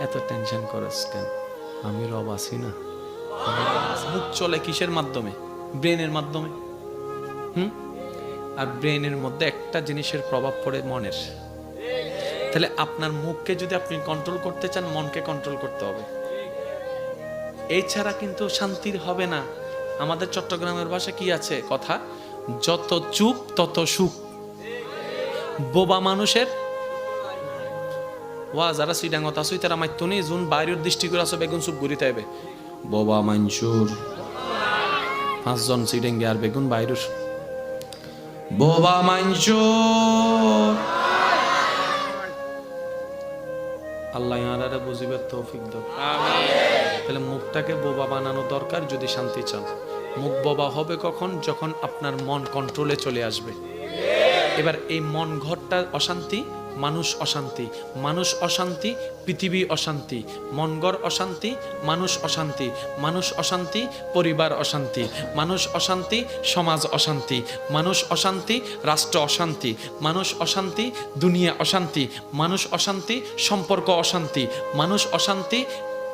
এত টেনশন করস কেন? আমি রব আছি না। মুখ চলে কিসের মাধ্যমে? ব্রেনের মাধ্যমে। হুম? আর ব্রেনের মধ্যে একটা জিনিসের প্রভাব পড়ে মনের। তাহলে আপনার মুখকে যদি আপনি কন্ট্রোল করতে চান, মনকে কন্ট্রোল করতে হবে। এই ছাড়া কিন্তু শান্তির হবে না। আমাদের চট্টগ্রামের ভাষা কি আছে? কথা, যত চুপ, তত সুখ। বোবা মানুষের ওয়া যারা সিডাঙ্গত আসুই তারা মাইতো নেই জুন বাইরের দৃষ্টি করে আসো বেগুন সুপ ঘুরিতে হবে বোবা মানসুর পাঁচজন সিডেঙ্গে আর বেগুন বাইরের। বোবা মানসুর আল্লাহ ইয়ারারে বুঝিবার তৌফিক দাও। তাহলে মুখটাকে বোবা বানানো দরকার যদি শান্তি চান। মুখ বোবা হবে কখন? যখন আপনার মন কন্ট্রোলে চলে আসবে। এবার এই মন ঘরটা অশান্তি মানুষ অশান্তি মানুষ অশান্তি, পৃথিবী অশান্তি, মনগড় অশান্তি, মানুষ অশান্তি মানুষ অশান্তি, পরিবার অশান্তি, মানুষ অশান্তি, সমাজ অশান্তি, মানুষ অশান্তি, রাষ্ট্র অশান্তি, মানুষ অশান্তি, দুনিয়া অশান্তি, মানুষ অশান্তি, সম্পর্ক অশান্তি, মানুষ অশান্তি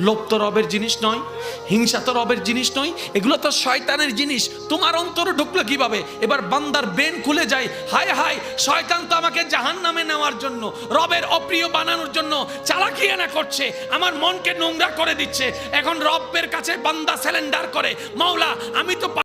লোভ তো রবের জিনিস নয়, হিংসা তো রবের জিনিস নয়, এগুলো তো শয়তানের জিনিস। তোমার অন্তর ঢুকলো কীভাবে? এবার বান্দার বেন খুলে যায়, হায় হায়, শয়তান তো আমাকে জাহান নামে নেওয়ার জন্য, রবের অপ্রিয় বানানোর জন্য চালাকি এনা করছে, আমার মনকে নোংরা করে দিচ্ছে। এখন রবের কাছে বান্দা স্যালেন্ডার করে মাওলা আমি তো